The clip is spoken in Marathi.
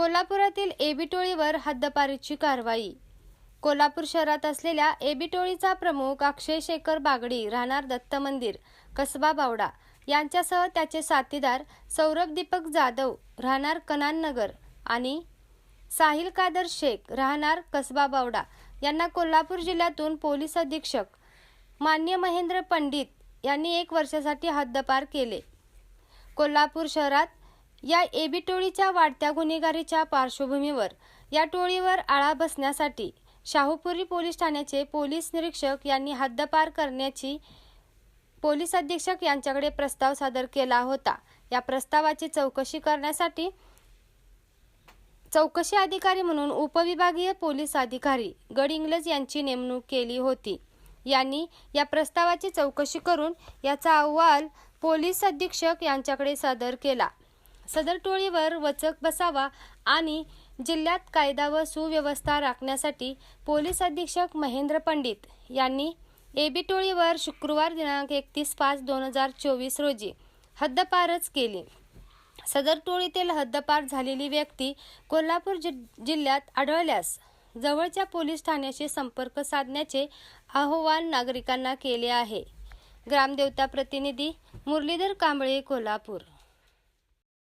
कोल्हापुरातील एबी टोळीवर हद्दपारीची कारवाई. कोल्हापूर शहरात असलेल्या एबी टोळीचा प्रमुख अक्षय शेखर बागडी राहणार दत्त मंदिर कसबा बावडा यांच्यासह त्याचे साथीदार सौरभ दीपक जाधव राहणार कनाननगर आणि साहिल कादर शेख राहणार कसबा बावडा यांना कोल्हापूर जिल्ह्यातून पोलीस अधीक्षक मान्य महेंद्र पंडित यांनी एक वर्षासाठी हद्दपार केले. कोल्हापूर शहरात या एबी टोळीच्या वाढत्या गुन्हेगारीच्या पार्श्वभूमीवर या टोळीवर आळा बसण्यासाठी शाहूपुरी पोलीस ठाण्याचे पोलीस निरीक्षक यांनी हद्दपार करण्याची पोलीस अधीक्षक यांच्याकडे प्रस्ताव सादर केला होता. या प्रस्तावाची चौकशी करण्यासाठी चौकशी अधिकारी म्हणून उपविभागीय पोलीस अधिकारी गड इंग्लज यांची नेमणूक केली होती. यांनी या प्रस्तावाची चौकशी करून याचा अहवाल पोलीस अधीक्षक यांच्याकडे सादर केला. सदर टोळीवर वचक बसावा आणि जिल्ह्यात कायदा व सुव्यवस्था राखण्यासाठी पोलीस अधीक्षक महेंद्र पंडित यांनी एबी टोळीवर शुक्रवार दिनांक एकतीस पाच दोन हजार चोवीस रोजी हद्दपारच केली. सदर टोळीतील हद्दपार झालेली व्यक्ती कोल्हापूर जि जिल्ह्यात आढळल्यास जवळच्या पोलीस ठाण्याशी संपर्क साधण्याचे आवाहन नागरिकांना केले आहे. ग्रामदेवता प्रतिनिधी मुरलीधर कांबळे कोल्हापूर.